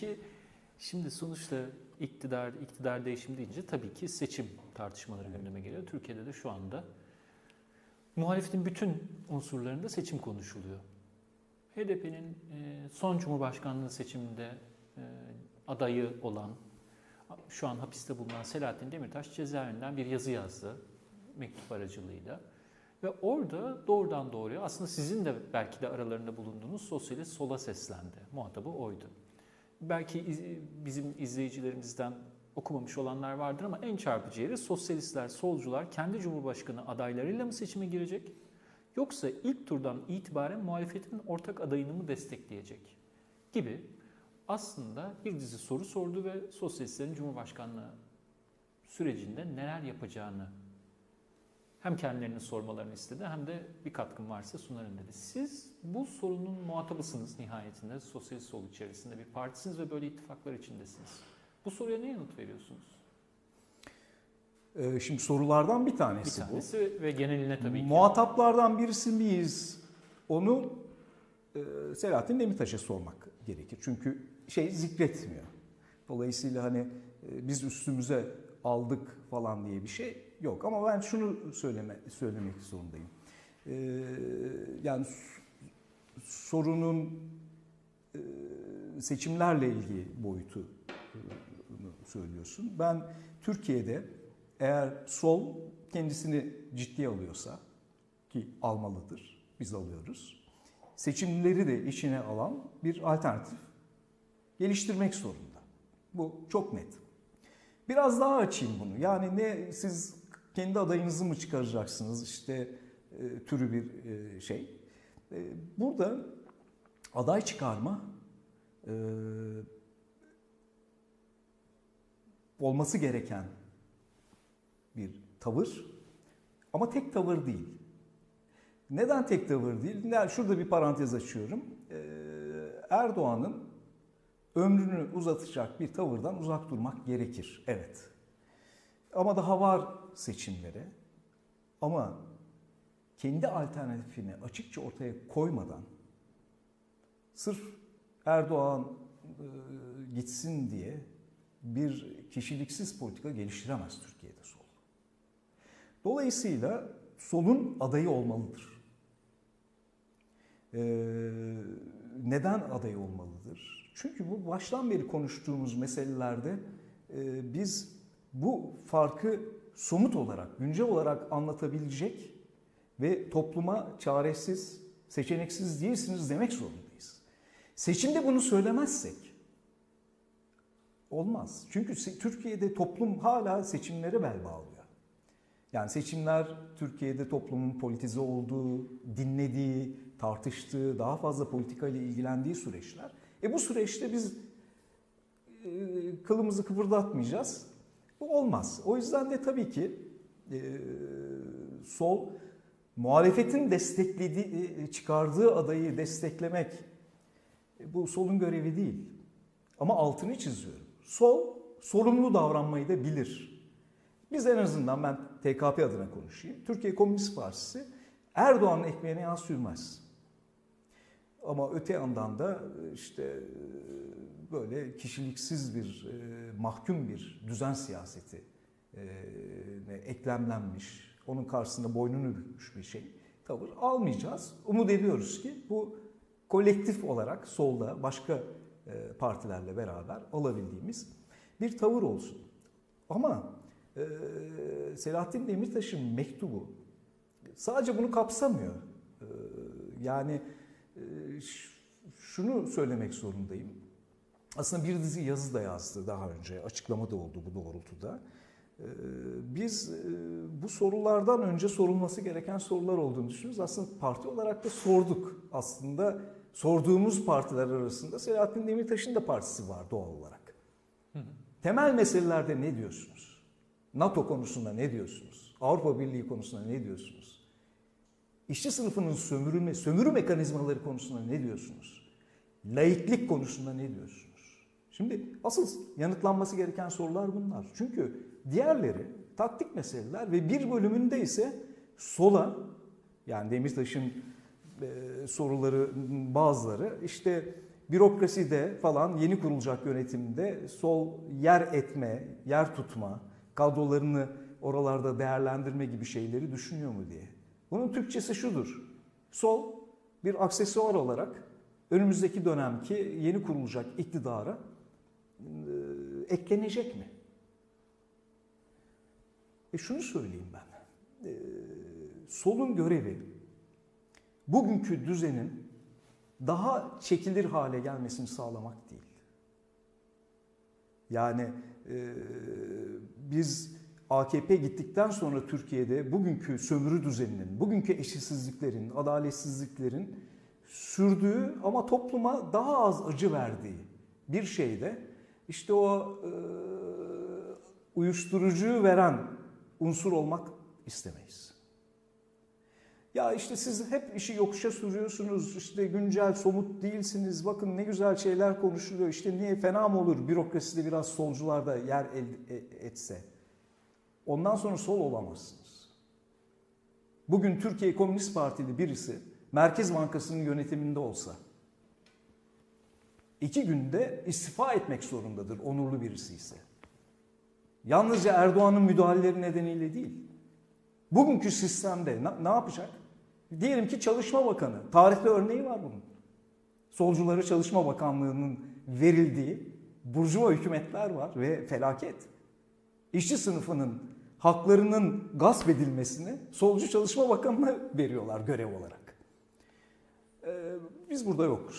Peki şimdi sonuçta iktidar, iktidar değişimi deyince tabii ki seçim tartışmaları gündeme geliyor. Türkiye'de de şu anda muhalefetin bütün unsurlarında seçim konuşuluyor. HDP'nin e, son Cumhurbaşkanlığı seçiminde e, adayı olan, şu an hapiste bulunan Selahattin Demirtaş cezaevinden bir yazı yazdı mektup aracılığıyla. Ve orada doğrudan doğruya aslında sizin de belki de aralarında bulunduğunuz sosyalist sola seslendi. Muhatabı oydu. Belki iz- bizim izleyicilerimizden okumamış olanlar vardır ama en çarpıcı yeri sosyalistler, solcular kendi cumhurbaşkanı adaylarıyla mı seçime girecek? Yoksa ilk turdan itibaren muhalefetin ortak adayını mı destekleyecek? Gibi aslında bir dizi soru sordu ve sosyalistlerin cumhurbaşkanlığı sürecinde neler yapacağını hem kendilerini sormalarını istedi hem de bir katkım varsa sunarım dedi. Siz bu sorunun muhatabısınız nihayetinde. Sosyalist sol içerisinde bir partisiniz ve böyle ittifaklar içindesiniz. Bu soruya ne yanıt veriyorsunuz? Ee, Şimdi sorulardan bir Bir tanesi, tanesi ve geneline bu. tabii ki. Muhataplardan birisi miyiz? Onu e, Selahattin Demirtaş'a sormak gerekir. Çünkü şey zikretmiyor. Dolayısıyla hani e, biz üstümüze aldık falan diye bir şey yok. Ama ben şunu söyleme, söylemek zorundayım. Ee, yani sorunun e, seçimlerle ilgili boyutu e, söylüyorsun. Ben Türkiye'de eğer sol kendisini ciddiye alıyorsa ki almalıdır, biz alıyoruz. Seçimleri de içine alan bir alternatif geliştirmek zorunda. Bu çok net. Biraz daha açayım bunu. Yani ne siz kendi adayınızı mı çıkaracaksınız işte e, türü bir e, şey. E, burada aday çıkarma e, olması gereken bir tavır ama tek tavır değil. Neden tek tavır değil? Şurada bir parantez açıyorum. Ee, Erdoğan'ın ömrünü uzatacak bir tavırdan uzak durmak gerekir. Evet. Ama daha var seçimlere. Ama kendi alternatifini açıkça ortaya koymadan sırf Erdoğan e, gitsin diye bir kişiliksiz politika geliştiremez Türkiye'de sol. Dolayısıyla solun adayı olmalıdır. Ee, neden adayı olmalıdır? Çünkü bu baştan beri konuştuğumuz meselelerde e, biz bu farkı somut olarak, güncel olarak anlatabilecek ve topluma çaresiz, seçeneksiz değilsiniz demek zorundayız. Seçimde bunu söylemezsek olmaz. Çünkü Türkiye'de toplum hala seçimlere bel bağlıyor. Yani seçimler Türkiye'de toplumun politize olduğu, dinlediği, tartıştığı, daha fazla politikayla ilgilendiği süreçler. E bu süreçte biz e, kılımızı kıpırdatmayacağız. Bu olmaz. O yüzden de tabii ki e, sol muhalefetin desteklediği, e, çıkardığı adayı desteklemek e, bu solun görevi değil. Ama altını çiziyorum. Sol sorumlu davranmayı da bilir. Biz en azından ben TKP adına konuşayım. Türkiye Komünist Partisi Erdoğan'ın ekmeğine yağ sürmez. Ama öte yandan da işte e, böyle kişiliksiz bir, e, mahkum bir düzen siyaseti e, eklemlenmiş, onun karşısında boynunu bükmüş bir şey tavır almayacağız. Umut ediyoruz ki bu kolektif olarak solda başka e, partilerle beraber alabildiğimiz bir tavır olsun. Ama e, Selahattin Demirtaş'ın mektubu sadece bunu kapsamıyor. E, yani e, şunu söylemek zorundayım. Aslında bir dizi yazı da yazdı daha önce, açıklama da oldu bu doğrultuda. E, Biz e, bu sorulardan önce sorulması gereken sorular olduğunu düşünüyoruz. Aslında parti olarak da sorduk. Aslında sorduğumuz partiler arasında Selahattin Demirtaş'ın da partisi var doğal olarak. Temel meselelerde ne diyorsunuz? NATO konusunda ne diyorsunuz? Avrupa Birliği konusunda ne diyorsunuz? İşçi sınıfının sömürü, sömürü mekanizmaları konusunda ne diyorsunuz? Laiklik konusunda ne diyorsunuz? Şimdi asıl yanıtlanması gereken sorular bunlar. Çünkü diğerleri taktik meseleler ve bir bölümünde ise sola yani Demirtaş'ın e, soruları bazıları işte bürokraside falan yeni kurulacak yönetimde sol yer etme, yer tutma, kadrolarını oralarda değerlendirme gibi şeyleri düşünüyor mu diye. Bunun Türkçesi şudur. Sol bir aksesuar olarak önümüzdeki dönemki yeni kurulacak iktidara e, eklenecek mi? E şunu söyleyeyim ben. E, solun görevi bugünkü düzenin daha çekilir hale gelmesini sağlamak değil. Yani e, biz AKP gittikten sonra Türkiye'de bugünkü sömürü düzeninin, bugünkü eşitsizliklerin, adaletsizliklerin sürdüğü ama topluma daha az acı verdiği bir şeyde işte o e, uyuşturucuyu veren unsur olmak istemeyiz. Ya işte siz hep işi yokuşa sürüyorsunuz, işte güncel, somut değilsiniz, bakın ne güzel şeyler konuşuluyor, işte niye fena mı olur bürokraside biraz solcular da yer el- e- etse. Ondan sonra sol olamazsınız. Bugün Türkiye Komünist Partili birisi Merkez Bankası'nın yönetiminde olsa, iki günde istifa etmek zorundadır onurlu birisi ise. Yalnızca Erdoğan'ın müdahaleleri nedeniyle değil. Bugünkü sistemde ne, yapacak? Diyelim ki Çalışma Bakanı. Tarihte örneği var bunun. Solculara Çalışma Bakanlığı'nın verildiği burjuva hükümetler var ve felaket. İşçi sınıfının haklarının gasp edilmesini solcu Çalışma Bakanı'na veriyorlar görev olarak. Biz burada yokuz.